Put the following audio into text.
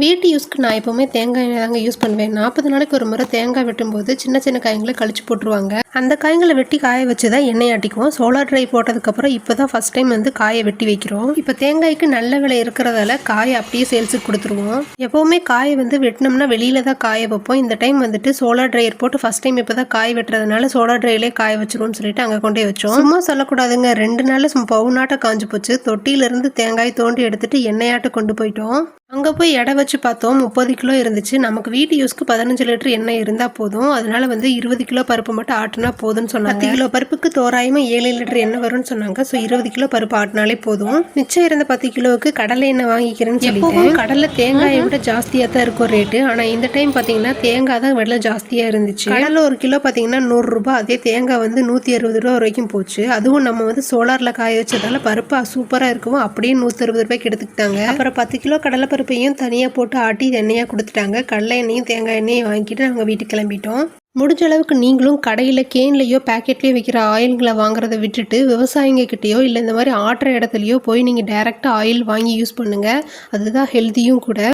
வீட்டு யூஸ்க்கு நான் எப்போவுமே தேங்காய் எண்ணெய் தாங்க யூஸ் பண்ணுவேன். நாற்பது நாளைக்கு ஒரு முறை தேங்காய் வெட்டும்போது சின்ன சின்ன காய்களை கழிச்சு போட்டுருவாங்க. அந்த காய்களை வெட்டி காய வச்சு தான் எண்ணெய் ஆட்டிக்குவோம். சோலார் ட்ரை போட்டதுக்கப்புறம் இப்போ தான் ஃபஸ்ட் டைம் வந்து காயை வெட்டி வைக்கிறோம். இப்போ தேங்காய்க்கு நல்ல விலை இருக்கிறதால காயை அப்படியே சேல்ஸுக்கு கொடுத்துருவோம். எப்போவுமே காயை வந்து வெட்டினோம்னா வெளியில தான் காய வைப்போம். இந்த டைம் வந்துட்டு சோலார் ட்ரையர் போட்டு ஃபஸ்ட் டைம் இப்போ தான் காய வெட்டுறதுனால சோலார் ட்ரையிலே காய வச்சிருவோம்னு சொல்லிட்டு அங்கே கொண்டே வச்சோம். சும்மா சொல்லக்கூடாதுங்க. ரெண்டு நாள் சும்மா பவுனாட்ட காஞ்சு போச்சு. தொட்டியிலிருந்து தேங்காய் தோண்டி எடுத்துட்டு எண்ணெயாட்ட கொண்டு போயிட்டோம். அங்கே போய் எடை வச்சு பார்த்தோம். முப்பது கிலோ இருந்துச்சு. நமக்கு வீட்டு யூஸ்க்கு பதினஞ்சு லிட்டர் எண்ணெய் இருந்தால் போதும். அதனால வந்து இருபது கிலோ பருப்பு மட்டும் ஆட்டினா போதும்னு சொன்னாங்க. பத்து கிலோ பருப்புக்கு தோராயமாக ஏழு லிட்டர் எண்ணெய் வரும்னு சொன்னாங்க. ஸோ இருபது கிலோ பருப்பு ஆட்டினாலே போதும். மிச்சம் இருந்த பத்து கிலோவுக்கு கடலை எண்ணெய் வாங்கிக்கிறேன்னு சொல்லிட்டு கடலை தேங்காயை விட ஜாஸ்தியாக தான் இருக்கும் ரேட்டு ஆனால் இந்த டைம் பார்த்தீங்கன்னா தேங்காய் தான் விலை ஜாஸ்தியாக இருந்துச்சு. கடலை ஒரு கிலோ பார்த்தீங்கன்னா நூறுரூபா அதே தேங்காய் வந்து நூற்றி அறுபது ரூபா வரைக்கும் போச்சு. அதுவும் நம்ம வந்து சோலாரில் காய வச்சதால பருப்பு சூப்பராக இருக்கும் அப்படியே நூற்றி அறுபது ரூபாய்க்கு எடுத்துக்கிட்டாங்க. அப்புறம் பத்து கிலோ கடலை பருப்பையும் தனியாக போட்டு ஆட்டி எண்ணெயாக கொடுத்துட்டாங்க. கடலை எண்ணெயும் தேங்காய் எண்ணெயும் வாங்கிட்டு நாங்கள் வீட்டுக்கு கிளம்பிட்டோம். முடிஞ்ச அளவுக்கு நீங்களும் கடையில் கேன்லேயோ பேக்கெட்லேயோ விற்கிற ஆயில்களை வாங்குறத விட்டுட்டு விவசாயிங்க கிட்டேயோ இல்லை இந்த மாதிரி ஆட்டுற இடத்துலையோ போய் நீங்கள் டைரெக்டாக ஆயில் வாங்கி யூஸ் பண்ணுங்கள் அதுதான் ஹெல்த்தியும் கூட.